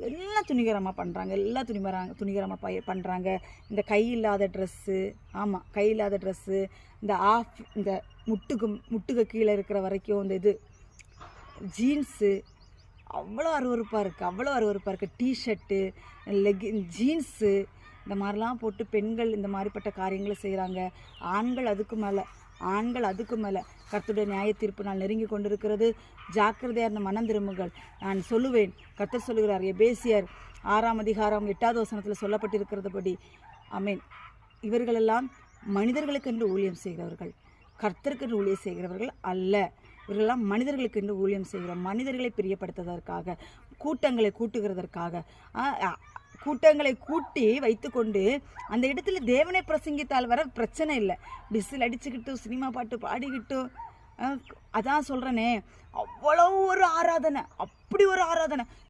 எல்லாம் துணிகரமாக பண்ணுறாங்க எல்லாம் துணிமராங்க துணிகரமாக பய பண்ணுறாங்க இந்த கை இல்லாத ட்ரெஸ்ஸு ஆமாம் கை இல்லாத ட்ரெஸ்ஸு இந்த ஆஃப் இந்த முட்டுக்கு முட்டுக்கு கீழே இருக்கிற வரைக்கும் இந்த இது ஜீன்ஸு அவ்வளோ அருவருப்பாக இருக்குது அவ்வளோ அருவருப்பாக இருக்குது டிஷர்ட்டு லெகின் ஜீன்ஸு இந்த மாதிரிலாம் போட்டு பெண்கள் இந்த மாதிரிப்பட்ட காரியங்களை செய்கிறாங்க ஆண்கள் அதுக்கு மேலே ஆண்கள் அதுக்கு மேலே. கர்த்தருடைய நியாய தீர்ப்பு நாள் நெருங்கி கொண்டிருக்கிறது. ஜாக்கிரதையாக இருந்த மனம் திரும்புங்கள். நான் சொல்லுவேன். கர்த்தர் சொல்லுகிறார் எபேசியர் ஆறாம் அதிகாரம் எட்டாவது வசனத்தில் சொல்லப்பட்டிருக்கிறதுபடி. அமேன் இவர்களெல்லாம் மனிதர்களுக்கென்று ஊழியம் செய்கிறவர்கள். கர்த்தருக்கென்று ஊழியம் செய்கிறவர்கள் அல்ல. இவர்களெல்லாம் மனிதர்களுக்கென்று ஊழியம் செய்கிறோம். மனிதர்களை பிரியப்படுத்துவதற்காக கூட்டங்களை கூட்டுகிறதற்காக. கூட்டங்களை கூட்டி வைத்துக்கொண்டு அந்த இடத்துல தேவனை பிரசங்கித்தால் வர பிரச்சனை இல்லை. டிஸ்ஸில் அடிச்சுக்கிட்டு சினிமா பாட்டு பாடிக்கிட்டு அதான் சொல்கிறேனே அவ்வளோ ஒரு ஆராதனை. அப்படி ஒரு ஆராதனை.